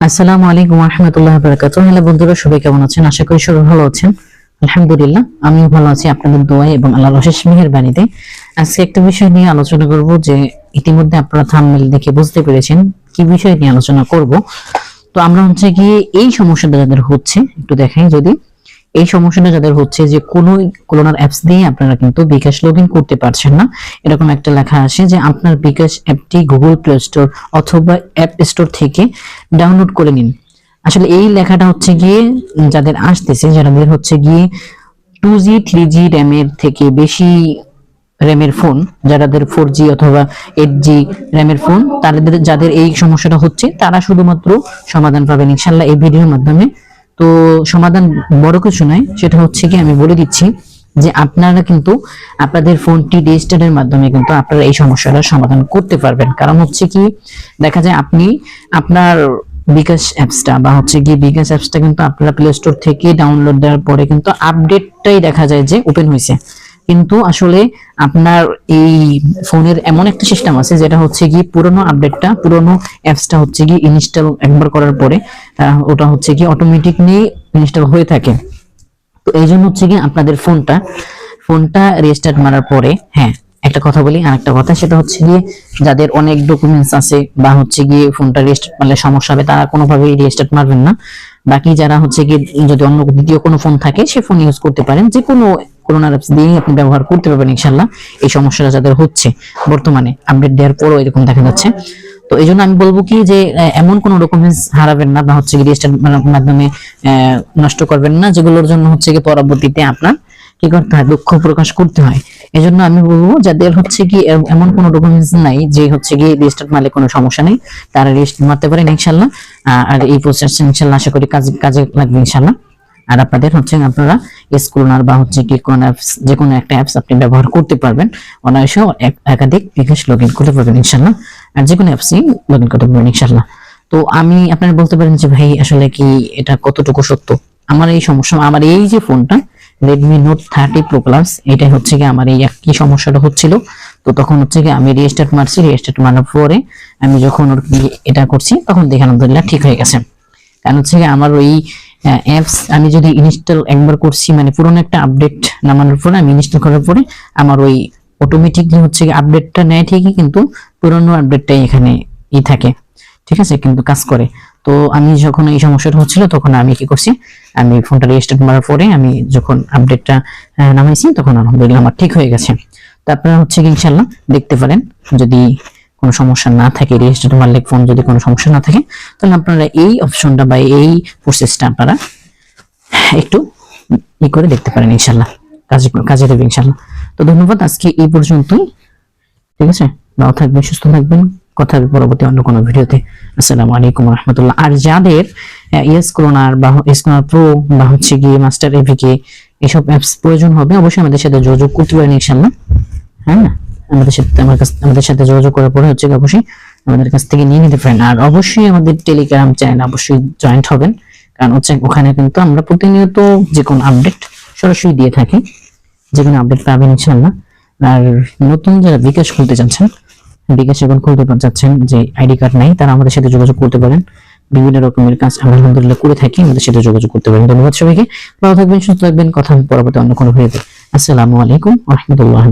আসসালামু আলাইকুম রহমতুল্লাহ বরকাত হ্যালো বন্ধুরা, সবাই কেমন আছেন? আশা করি সবাই ভালো আছেন। আলহামদুলিল্লাহ, আমিও ভালো আছি আপনাদের দোয়াই এবং আল্লাহ আল্লাহর অশেষ মেহেরবানিতে আজকে একটা বিষয় নিয়ে আলোচনা করব যে ইতিমধ্যে আপনারা থামমেল দেখে বুঝতে পেরেছেন কি বিষয় নিয়ে আলোচনা করব। তো আমরা হচ্ছে গিয়ে এই সমস্যাটা যাদের হচ্ছে, একটু দেখাই যদি। এই সমস্যাটা যাদের হচ্ছে যে কোনো কোলোনার অ্যাপস দিয়ে আপনারা কিন্তু বিকাশ লগ করতে পারছেন না। এরকম একটা লেখা আসে যে আপনার বিকাশ অ্যাপটি গুগল প্লে স্টোর অথবা অ্যাপ স্টোর থেকে ডাউনলোড করে নিন। আসলে এই লেখাটা হচ্ছে গিয়ে যাদের আসতেছে যাদের হচ্ছে গিয়ে টু জি থ্রি জি র্যামের থেকে বেশি র্যামের ফোন যাদের ফোর জি অথবা এইট জি র্যামের ফোন তাদের, যাদের এই সমস্যাটা হচ্ছে, তারা শুধুমাত্র সমাধান পাবেন ইনশাল্লাহ এই ভিডিওর মাধ্যমে। তো সমাধান বড় কিছু নয়, সেটা হচ্ছে কি আমি বলে দিচ্ছি যে আপনারা কিন্তু আপনাদের ফোনটি রেজিস্টারের মাধ্যমে কিন্তু আপনারা এই সমস্যাটা সমাধান করতে পারবেন। কারণ হচ্ছে কি, দেখা যায় আপনি আপনার বিকাশ অ্যাপসটা বা হচ্ছে কি বিকাশ অ্যাপসটা কিন্তু আপনারা প্লে স্টোর থেকে ডাউনলোড দেওয়ার পরে কিন্তু আপডেটটাই দেখা যায় যে ওপেন হয়েছে। কিন্তু আসলে আপনার এই ফোনের এমন একটা সিস্টেম আছে যেটা হচ্ছে কি পুরনো আপডেটটা পুরনো অ্যাপসটা হচ্ছে কি ইনস্টল একবার করার পরে ওটা হচ্ছে কি অটোমেটিকলি ইনস্টল হয়ে থাকে। তো এই জন্য হচ্ছে কি আপনাদের ফোনটা ফোনটা রেজিস্টার্ড মারার পরে হ্যাঁ একটা কথা বলি আর একটা কথা, সেটা হচ্ছে গিয়ে যাদের অনেক ডকুমেন্টস আছে বা হচ্ছে গিয়ে ফোনটা রেজিস্টার্ড মারলে সমস্যা হবে, তারা কোনোভাবেই রেজিস্টার্ড মারবেন না। বাকি যারা হচ্ছে কি যদি অন্য দ্বিতীয় কোনো ফোন থাকে, সে ফোন ইউজ করতে পারেন। যে কোনো করোনার অ্যাপস দিয়ে আপনি ব্যবহার করতে পারবেন ইনশাল্লাহ এই সমস্যাটা যাদের হচ্ছে বর্তমানে আপডেট দেওয়ার পরও এরকম দেখা যাচ্ছে। তো এই জন্য আমি বলব কি যে এমন কোনো ডকুমেন্টস হারাবেন না বা হচ্ছে কি রেজিস্টার মাধ্যমে নষ্ট করবেন না, যেগুলোর জন্য হচ্ছে কি পরবর্তীতে আপনার কি করতে হয়? দুঃখ প্রকাশ করতে হয়। এই জন্য আমি বলব যাদের হচ্ছে কি এমন কোনো ডকুমেন্টস নাই যে হচ্ছে কি রেজিস্টার মারলে কোনো সমস্যা নেই। তারা রেজিস্টার মারতে পারেন ইনশাল্লাহ। আর এই প্রসেস ইনশাল্লাহ আশা করি কাজে কাজে লাগবে ইনশাল্লাহ। আর আপনাদের হচ্ছে আপনারা স্কুলনার বা হচ্ছে কি কোন অ্যাপস যে কোনো একটা অ্যাপস আপনি ব্যবহার করতে পারবেন। অনায়াসে এক- একাধিক বিকাশ লগ ইন করতে পারবেন ইনশাল্লাহ। আর যে কোনো অ্যাপসই লগ ইন করতে পারবেন ইনশাল্লাহ। তো আমি আপনারা বলতে পারেন যে ভাই, আসলে কি এটা কতটুকু সত্য? আমার এই সমস্যা, আমার এই যে ফোনটা Redmi Note thirty Pro Plus এটাই হচ্ছে কি আমার এই একই সমস্যাটা হচ্ছিল। তো তখন হচ্ছে কি আমি রেজিস্টার্ট মারছি রেজিস্টার্ট মারার পরে আমি যখন ওর এটা করছি, তখন দেখে আলহামদুলিল্লাহ ঠিক হয়ে গেছে। কারণ হচ্ছে কি আমার ওই অ্যাপস আমি যদি ইনস্টল একবার করছি মানে পুরোনো একটা আপডেট নামানোর পরে, আমি ইনস্টল করার পরে আমার ওই অটোমেটিকলি হচ্ছে আপডেটটা নেয় ঠিকই, কিন্তু পুরোনো আপডেটটাই এখানে ই থাকে। ঠিক আছে? কিন্তু কাজ করে। তো আমি যখন এই সমস্যাটা হচ্ছিল, তখন আমি কি করছি আমি ফোনটা রেজিস্টার মারার পরে আমি যখন আপডেটটা নামাইছি, তখন আলহামদুলিল্লাহ আমার ঠিক হয়ে গেছে। তো আপনারা হচ্ছে কি ইনশাল্লাহ দেখতে পারেন, যদি কোনো সমস্যা না থাকে রেজিস্টার মারলে ফোন যদি কোনো সমস্যা না থাকে, তাহলে আপনারা এই অপশনটা বা এই প্রসেসটা আপনারা একটু ই করে দেখতে পারেন ইনশাল্লাহ কাজে কাজে দেবে ইনশাল্লাহ তো ধন্যবাদ, আজকে এই পর্যন্তই। ঠিক আছে? ভালো থাকবেন, সুস্থ থাকবেন। কথা হবে পরবর্তী অন্য কোনো ভিডিওতে। আসসালামু আলাইকুম রহমতুল্লাহ। আর যাদের ইয়েস ক্রোনার বা এস ক্রোনার প্রো বা হচ্ছে গিয়ে মাস্টার এভিকে এসব অ্যাপস প্রয়োজন হবে, অবশ্যই আমাদের সাথে যোগাযোগ করতে পারেন ইনশাল্লাহ হ্যাঁ আমাদের সাথে, আমার কাছ, আমাদের সাথে যোগাযোগ করার পরে হচ্ছে অবশ্যই আমাদের কাছ থেকে নিয়ে নিতে পারেন। আর অবশ্যই আমাদের টেলিগ্রাম চ্যানেল অবশ্যই জয়েন্ট হবেন। কারণ হচ্ছে ওখানে কিন্তু আমরা প্রতিনিয়ত যে কোনো আপডেট সরাসরি দিয়ে থাকি। যে কোনো আপডেট পাবেন ইনশাল্লাহ আর নতুন যারা বিকাশ খুলতে চাচ্ছেন বিকাশ এখন খুলতে চাচ্ছেন যে আইডি কার্ড নাই, তারা আমাদের সাথে যোগাযোগ করতে পারেন। বিভিন্ন রকমের কাজ আমরা আলহামদুলিল্লাহ করে থাকি, আমাদের সাথে যোগাযোগ করতে পারেন। ধন্যবাদ সবাইকে। ভালো থাকবেন, সুস্থ থাকবেন। কথা পরবর্তী অন্য কোনো ভিডিওতে। আসসালামু আলাইকুম রহমতুল্লাহ